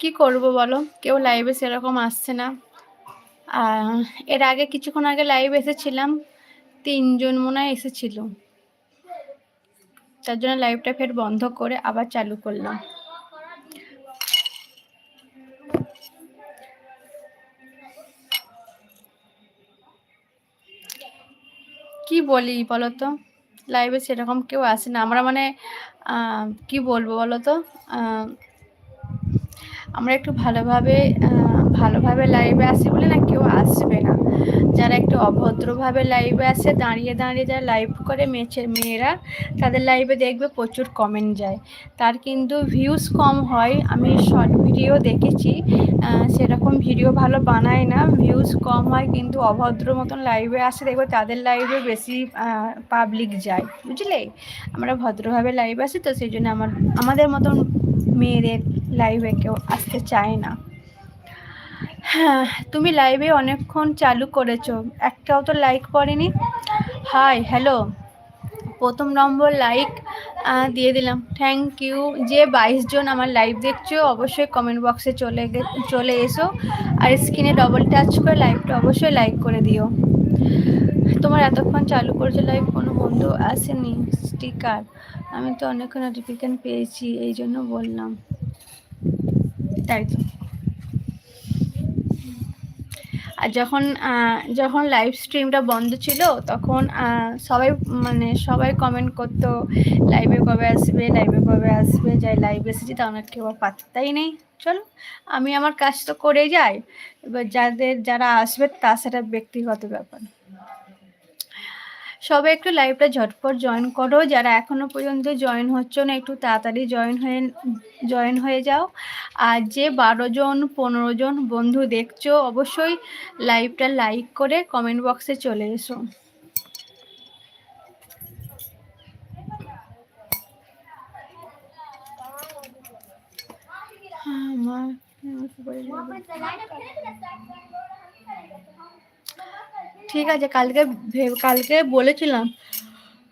কি করব বলো? কেউ লাইভে সেরকম আসছে না। এর আগে কিছুক্ষণ আগে লাইভ এসেছিলাম। তিনজন মনে হয় এসেছিল। তার জন্য লাইভটা ফের বন্ধ করে আবার চালু করলাম। কি বলি বলো তো লাইভে সেরকম কেউ আসে না। আমরা মানে কি বলব বলো তো আমরা একটু ভালোভাবে ভালোভাবে লাইভে আসি বলে না কেউ আসবে না। যারা একটু অভদ্রভাবে লাইভে আসে দাঁড়িয়ে দাঁড়িয়ে যারা লাইভ করে মেয়েছের মেয়েরা, তাদের লাইভে দেখবে প্রচুর কমেন্ট যায়। তার কিন্তু ভিউজ কম হয়। আমি শর্ট ভিডিও দেখেছি। সেরকম ভিডিও ভালো বানায় না। ভিউজ কম হয় কিন্তু অভদ্র মতন লাইভে আসে, দেখবে তাদের লাইভে বেশি পাবলিক যায়। বুঝলে? আমরা ভদ্রভাবে লাইভে আসি তো সেই জন্য আমার, আমাদের মতন মেয়েদের লাইভে কেউ আসতে চায় না। হ্যাঁ তুমি লাইভে অনেকক্ষণ চালু করেছ। একটাও তো লাইক পড়েনি হাই হ্যালো প্রথম নম্বর লাইক দিয়ে দিলাম। থ্যাংক ইউ যে বাইশ জন আমার লাইভ দেখছ, অবশ্যই কমেন্ট বক্সে চলে চলে এসো। আর স্ক্রিনে ডবল টাচ করে লাইভটা অবশ্যই লাইক করে দিও। তোমার এতক্ষণ চালু করেছ লাইভ কোনো বন্ধু আসেনি স্টিকার আমি তো অনেকক্ষণ নোটিফিকেশন পেয়েছি, এই জন্য বললাম। তাই তো। আর যখন যখন লাইভ স্ট্রিমটা বন্ধ ছিল, তখন সবাই মানে সবাই কমেন্ট করতো লাইভে কবে আসবে? লাইভে কবে আসবে? যাই লাইভ এসেছি তা আমার কেউ পাত্তাই নেই। চলো, আমি আমার কাজ তো করে যাই। এবার যাদের, যারা আসবে তা সেটা ব্যক্তিগত ব্যাপার। সবাই একটু লাইভটা ঝটপট জয়েন করো। যারা এখনও পর্যন্ত জয়েন হচ্ছে না, একটু তাড়াতাড়ি জয়েন হয়ে জয়েন হয়ে যাও। আর যে বারো জন, পনেরো জন বন্ধু দেখছ, অবশ্যই লাইভটা লাইক করে কমেন্ট বক্সে চলে এসো। আমার ঠিক আছে, কালকে কালকে বলেছিলাম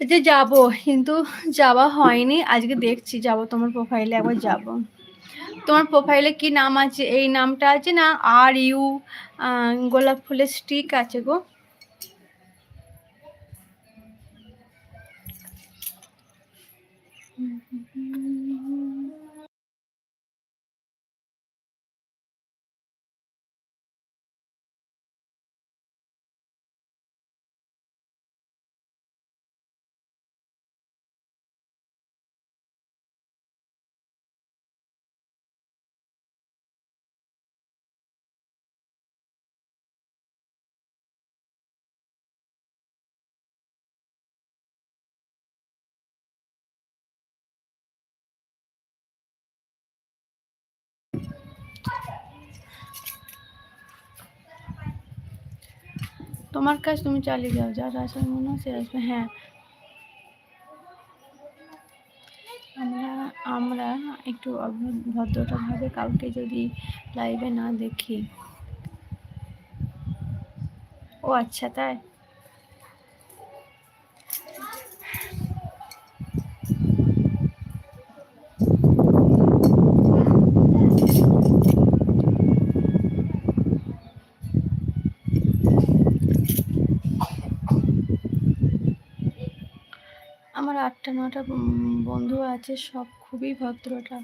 যে যাব, কিন্তু যাওয়া হয়নি। আজকে দেখছি, যাব তোমার প্রোফাইলে একবার যাব। তোমার প্রোফাইলে কি নাম আছে? এই নামটা আছে না? আর ইউ গোলাপ ফুলের স্টিক আছে গো। তোমার কাজ তুমি চালিয়ে যাও, যার আসার মনে হয় সে আসবে। হ্যাঁ। আমরা আমরা একটু ভদ্রতাভাবে কাউকে যদি লাইভে না দেখি। ও আচ্ছা তাই? আটটা নটা বন্ধু আছে, সব খুবই ভদ্রটা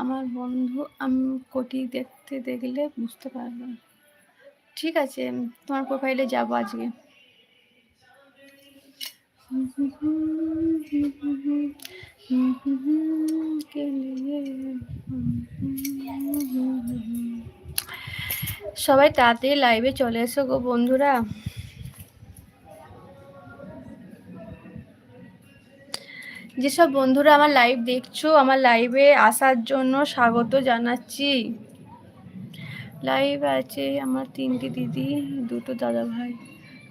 আমার বন্ধু আমি, কোটি দেখতে দেখলে বুঝতে পারবে। ঠিক আছে তোমার প্রোফাইলে যাব আজকে। সবাই তাড়াতাড়ি লাইভে চলে এসো গো বন্ধুরা। যেসব বন্ধুরা আমার লাইভ দেখছ, আমার লাইভে আসার জন্য স্বাগত জানাচ্ছি। লাইভ আছে আমার তিনটি দিদি, দুটো দাদা ভাই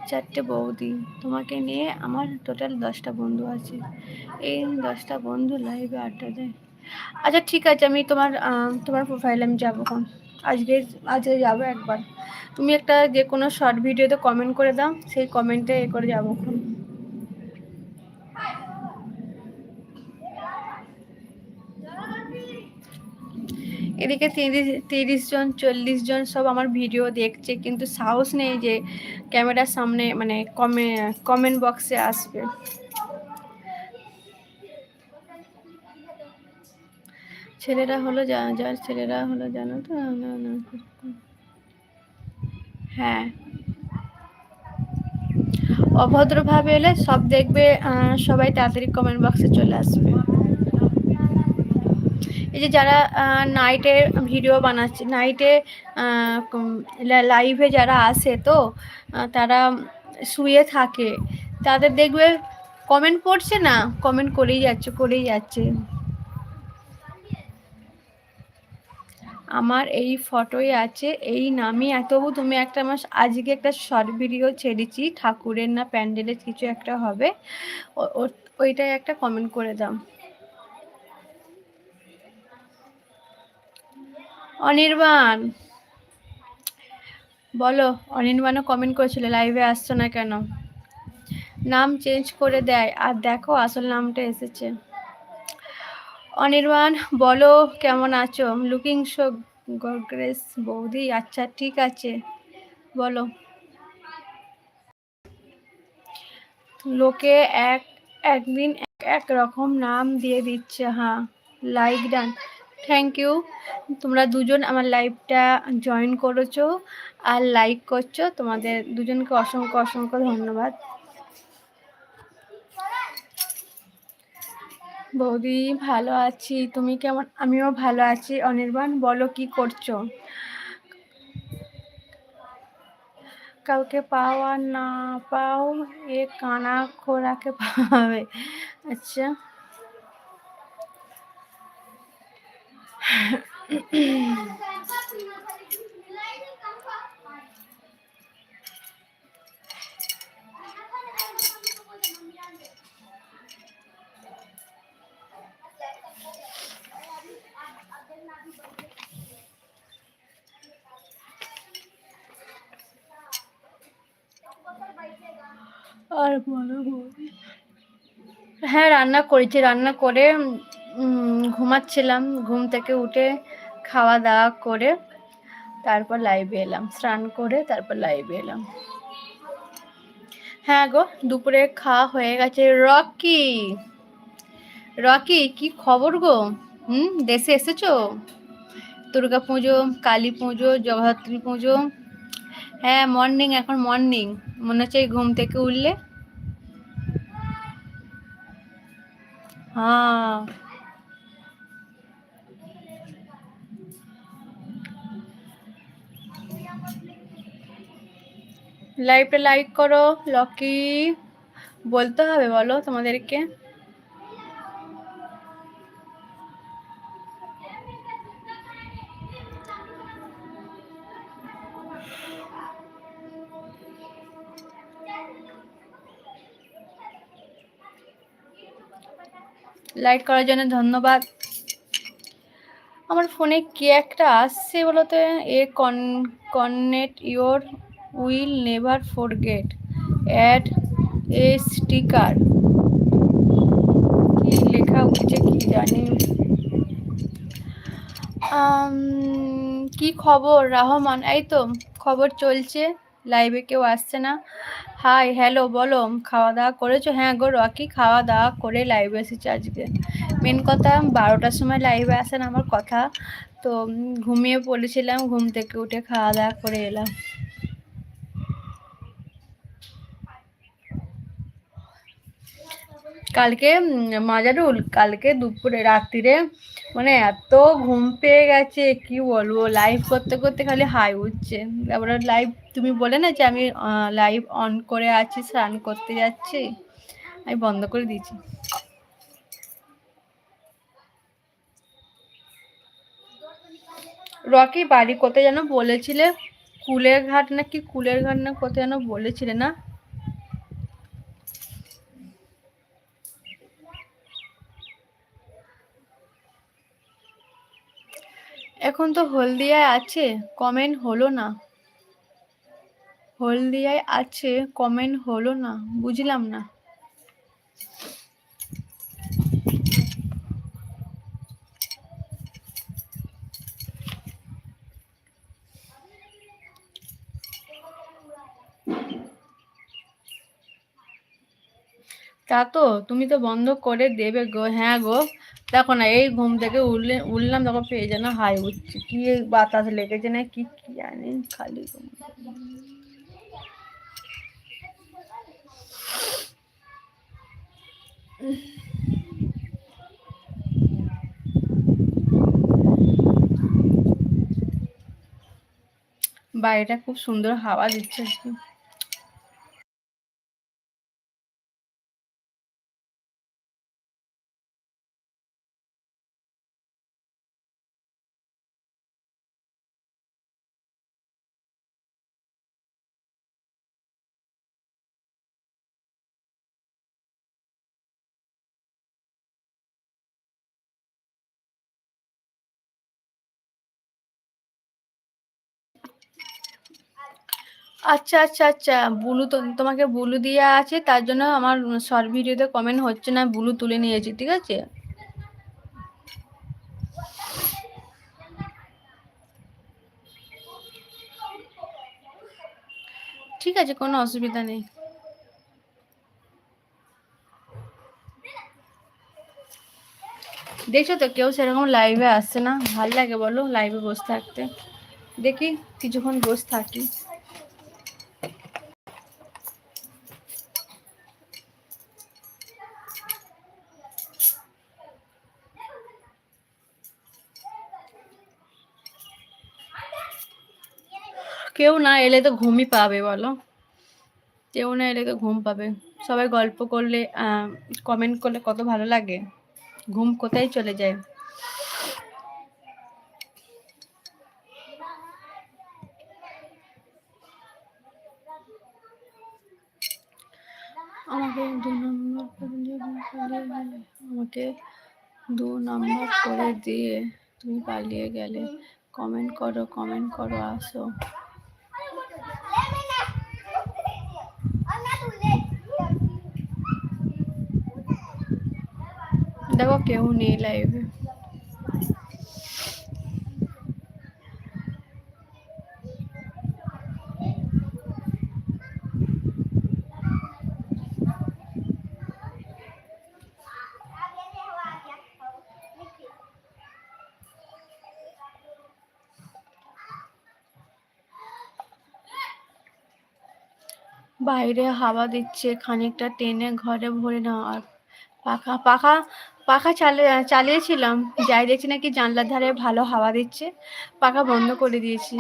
চারটে বৌদি। তোমাকে নিয়ে আমার টোটাল দশটা বন্ধু আছে। এই দশটা বন্ধু লাইভে আড্ডা দেয়। আচ্ছা ঠিক আছে, আমি তোমার তোমার প্রোফাইলে আমি যাব কোন আজকে আজকে যাব একবার। তুমি একটা যে কোনো শর্ট ভিডিওতে কমেন্ট করে দাও, সেই কমেন্টে এ করে যাব এদিকে তিরিশ জন, চল্লিশ জন সব আমার ভিডিও দেখছে, কিন্তু সাহস নেই যে ক্যামেরার সামনে মানে কমে কমেন্ট বক্সে আসবে। ছেলেরা হলো যার ছেলেরা হলো জানো তো? হ্যাঁ। অভদ্রভাবে এলে সব দেখবে সবাই তাড়াতাড়ি কমেন্ট বক্সে চলে আসবে। এই যে যারা নাইটে ভিডিও বানাচ্ছে নাইটে লাইভে যারা আসে তো তারা শুয়ে থাকে, তাদের দেখবে কমেন্ট পড়ছে না কমেন্ট করেই যাচ্ছে করেই যাচ্ছে। আমার এই ফটোই আছে, এই নামই তবু তুমি একটা আমার আজকে একটা শর্ট ভিডিও ছেড়েছি, ঠাকুরের না প্যান্ডেলের কিছু একটা হবে ওইটাই একটা কমেন্ট করে দাও। অনির্বাণ। বলো, অনির্বাণও কমেন্ট করেছিল লাইভে আসছো না কেন? নাম চেঞ্জ করে দেয়, আর দেখো আসল নামটা এসেছে। অনির্বাণ, বলো, কেমন আছো? লুকিং শো গগ্রেস বৌদি আচ্ছা ঠিক আছে। বলো। লোকে এক, একদিন এক রকম নাম দিয়ে দিচ্ছে হ্যাঁ লাইক ডান থ্যাংক ইউ তোমরা দুজন আমার লাইভটা জয়েন করেছ আর লাইক করছ। তোমাদের দুজনকে অসংখ্য অসংখ্য ধন্যবাদ। বৌদি, ভালো আছি। তুমি কেমন? আমিও ভালো আছি। অনির্বাণ, বলো কি করছ? কাউকে পাওয়া না পাও, এ কানা খোরাকে পাবে। আচ্ছা। আর বলো হ্যাঁ রান্না করেছি রান্না করে ঘুমাচ্ছিলাম, ঘুম থেকে উঠে খাওয়া দাওয়া করে তারপর লাইভে এলাম। স্নান করে তারপর লাইভে এলাম। হ্যাঁ গো, দুপুরে খাওয়া হয়ে গেছে। রকি! রকি, কি খবর গো? হুম, দেশে এসেছ? দুর্গা পুজো, কালী পুজো, জগদ্ধাত্রী পুজো। হ্যাঁ মর্নিং এখন মর্নিং মনে হচ্ছে ঘুম থেকে উঠলে। হ্যাঁ। লাইভটা লাইক করো লকি বলতে হবে বলো তোমাদেরকে। লাইক করার জন্য ধন্যবাদ। আমার ফোনে কি একটা আসছে বলতে a con connect your will never forget add a sticker কি লেখা উঠছে কি জানি। কি খবর? রহমান, এই তো খবর চলছে। লাইভে কেউ আসছে না। হাই হ্যালো বলো, খাওয়া দাওয়া করেছ? হ্যাঁ গো, রকি খাওয়া দাওয়া করে লাইভে এসেছি আজকে। মেন কথা, বারোটার সময় লাইভে আসেন আমার কথা। তো ঘুমিয়ে পড়েছিলাম, ঘুম থেকে উঠে খাওয়া দাওয়া করে এলাম। কালকে মাজারুল কালকে দুপুরে, রাত্রিরে মানে এত ঘুম পেয়ে গেছে, কি বলব? লাইভ করতে করতে খালি হাই উঠছে। তারপরে লাইভ তুমি বলে না যে আমি লাইভ অন করে আছি, স্নান করতে যাচ্ছি? আমি বন্ধ করে দিয়েছি। রকি বাড়ি কোথায় যেন বলেছিলে? কুলের ঘাট না কি কুলের ঘাট না কোথায় যেন বলেছিলে না? এখন তো হলদিয়ায় আছে কমেন্ট হলো না। হলদিয়ায় আছে কমেন্ট হলো না, বুঝলাম না। তা তো, তুমি তো বন্ধ করে দেবে গো হ্যাঁ গো। দেখো না, এই ঘুম থেকে উঠলে উঠলাম তখন পেয়ে যেন হাই উঠছে। কি বাতাস লেগেছে না, কি কি জানি, খালি ঘুম। বাইরেটা খুব সুন্দর হাওয়া দিচ্ছে আচ্ছা আচ্ছা আচ্ছা। বুলু তো, তোমাকে বুলু দিয়ে আছে, তার জন্য আমার শর্ট ভিডিওতে কমেন্ট হচ্ছে না, বুলু তুলে নিয়েছি, ঠিক আছে? ঠিক আছে, কোনো অসুবিধা নেই। দেখছ তো, কেউ সেরকম লাইভে আসছে না। ভালো লাগে বলো লাইভে বসে থাকতে। দেখি, কিছুক্ষণ বসে থাকি। কেউ না এলে তো ঘুমই পাবে বলো? কেউ না এলে তো ঘুম পাবে। সবাই গল্প করলে কমেন্ট করলে কত ভালো লাগে। ঘুম কোথায় চলে যায়? আমাকে দু নম্বর আমাকে দু নম্বর করে দিয়ে তুমি পালিয়ে গেলে। কমেন্ট করো কমেন্ট করো, আসো। দেখো কেউ নেই লাইভে বাইরে হাওয়া দিচ্ছে, খানিকটা টেনে ঘরে ভরে নাও আর পাখা পাখা পাখা চালিয়ে চালিয়েছিলাম। যাই দেখছি নাকি জানলার ধারে ভালো হাওয়া দিচ্ছে। পাখা বন্ধ করে দিয়েছি।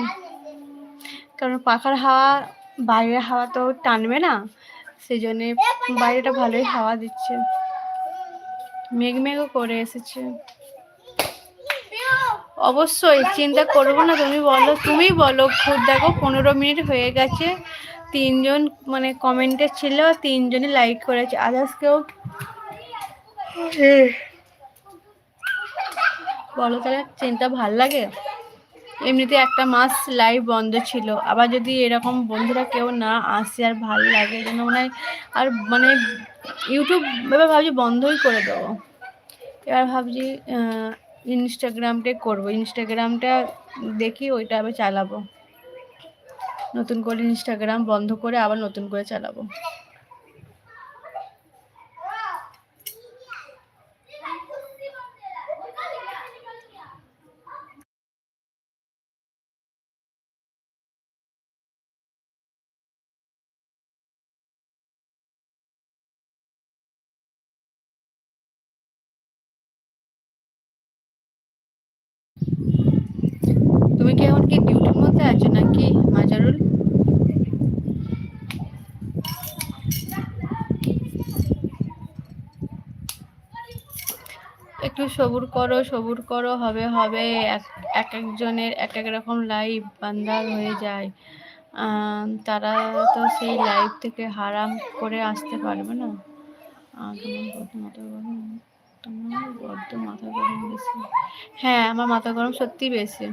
কারণ পাখার হাওয়া বাইরের হাওয়া তো টানবে না। সেই জন্যে বাইরেটা ভালোই হাওয়া দিচ্ছে। মেঘ মেঘও করে এসেছে। অবশ্যই চিন্তা করব না তুমি বলো তুমি বলো। খুব দেখো পনেরো মিনিট হয়ে গেছে। তিনজন মানে কমেন্টে ছিল, তিনজনই লাইক করেছে। আদার্স কেউ বলো তাহলে, চিন্তা ভালো লাগে? এমনিতে একটা মাস লাইভ বন্ধ ছিল। আবার যদি এরকম বন্ধুরা কেউ না আসে আর ভালো লাগে, যেন মনে আর মানে ইউটিউব এবার ভাবছি বন্ধই করে দেবো। এবার ভাবছি ইনস্টাগ্রামটাই করব। ইনস্টাগ্রামটা দেখি, ওইটা আবার চালাবো। নতুন করে ইনস্টাগ্রাম বন্ধ করে আবার নতুন করে চালাবো তুমি কি ডিউটির মধ্যে আছো নাকি মাজারুল? একটু সবুর করো সবুর করো, হবে হবে। এক এক একজনের এক এক রকম লাইফ বান্দার হয়ে যায়। তারা তো সেই লাইফ থেকে হারাম করে আসতে পারবে না। মাথা গরম বেশি হ্যাঁ আমার মাথা গরম সত্যি বেশি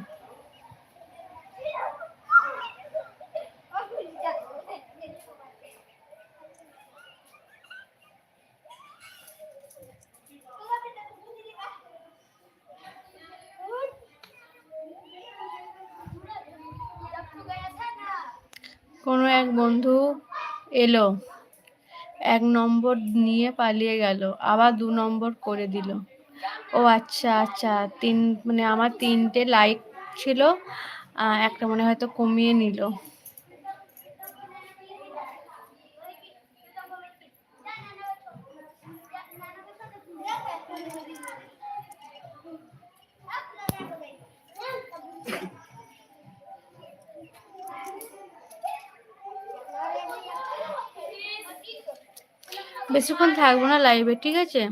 কোনো এক বন্ধু এলো। এক নম্বর নিয়ে পালিয়ে গেল, আবার দু নম্বর করে দিল। ও আচ্ছা আচ্ছা তিন মানে আমার তিনটে লাইক ছিল একটা মনে হয়তো কমিয়ে নিল। বেশিক্ষণ থাকব না লাইভে ঠিক আছে?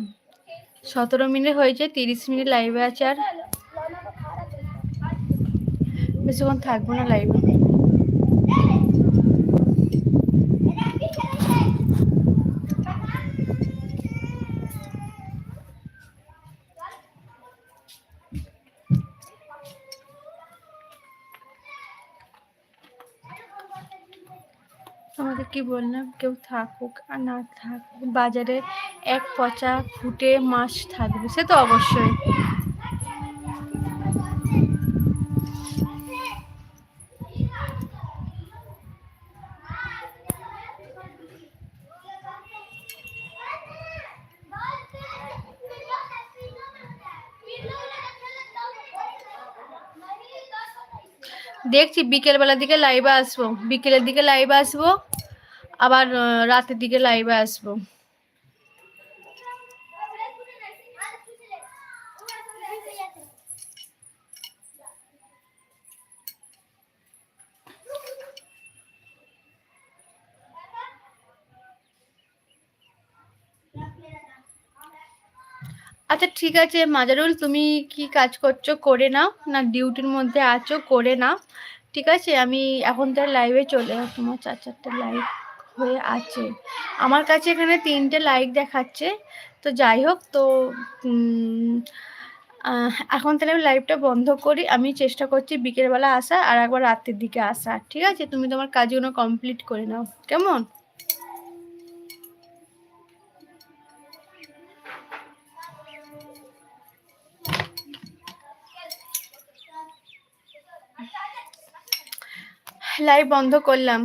সতেরো মিনিট হয়েছে, তিরিশ মিনিট লাইভে আছে আর। বেশিক্ষণ থাকব না লাইভে তোমাদের কি বললাম কেউ থাকুক আর না থাকুক, বাজারে এক পচা ফুটে মাছ থাকবে, সে তো অবশ্যই। দেখছি বিকেলবেলার দিকে লাইভে আসব, বিকেলের দিকে লাইভে আসব। আবার রাতের দিকে লাইভে আসব। আচ্ছা ঠিক আছে, মাজারুল, তুমি কি কাজ করছ? করে নাও। না ডিউটির মধ্যে আছো, করে নাও। ঠিক আছে, আমি এখন তার লাইভে চলে তোমার চার চারটে লাইভ হয়ে আছে। আমার কাছে এখানে তিনটে লাইক দেখাচ্ছে। তো যাই হোক, তো এখন তাহলে আমি লাইভটা বন্ধ করি। আমি চেষ্টা করছি বিকেলবেলা আসা আর একবার রাতের দিকে আসা ঠিক আছে? তুমি তোমার কাজগুলো কমপ্লিট করে নাও। কেমন? লাইভ বন্ধ করলাম।